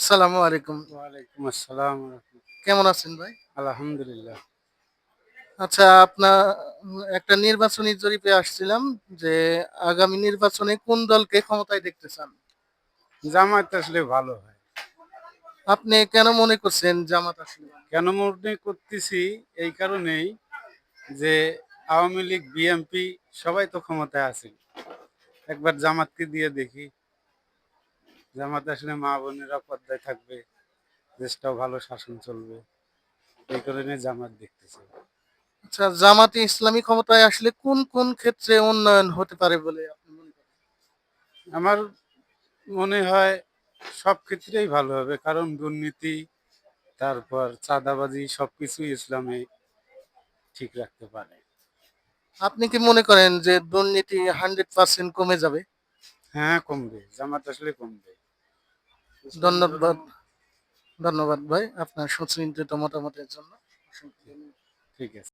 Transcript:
সালামু আলাইকুম। ওয়ালাইকুম আসসালাম কেমন আছেন ভাই? আলহামদুলিল্লাহ। আচ্ছা আপনার একটা নির্বাচনী জরিপে আসছিলাম যে আগামী নির্বাচনে কোন দলকে ক্ষমতায় দেখতে চান? জামাত আসলে ভালো হয়। আপনি কেন মনে করছেন জামাত আসলে কেন মনে করতেছি? এই কারণেই যে আওয়ামী লীগ বিএনপি সবাই তো ক্ষমতায় আছে। একবার জামাতকে দিয়ে দেখি। জামাত আসলে মা বোনেরা পর্দায় থাকবে দেশটাও ভালো শাসন চলবে এই কারণে জামাত দেখতেছি। আচ্ছা জামাতে ইসলামী ক্ষমতায় আসলে কোন কোন ক্ষেত্রে উন্নয়ন হতে পারে বলে আপনি মনে করেন? আমার মনে হয় সব ক্ষেত্রেই ভালো হবে কারণ দুর্নীতি তারপর চাঁদাবাজি সবকিছুই ইসলামে ঠিক রাখতে পারে। আপনি কি মনে করেন যে দুর্নীতি হান্ড্রেড পার্সেন্ট কমে যাবে? হ্যাঁ কমবে। জামাত আসলে কমবে। ধন্যবাদ। ধন্যবাদ ভাই আপনার সুচিন্তিত মতামতের জন্য। ঠিক আছে।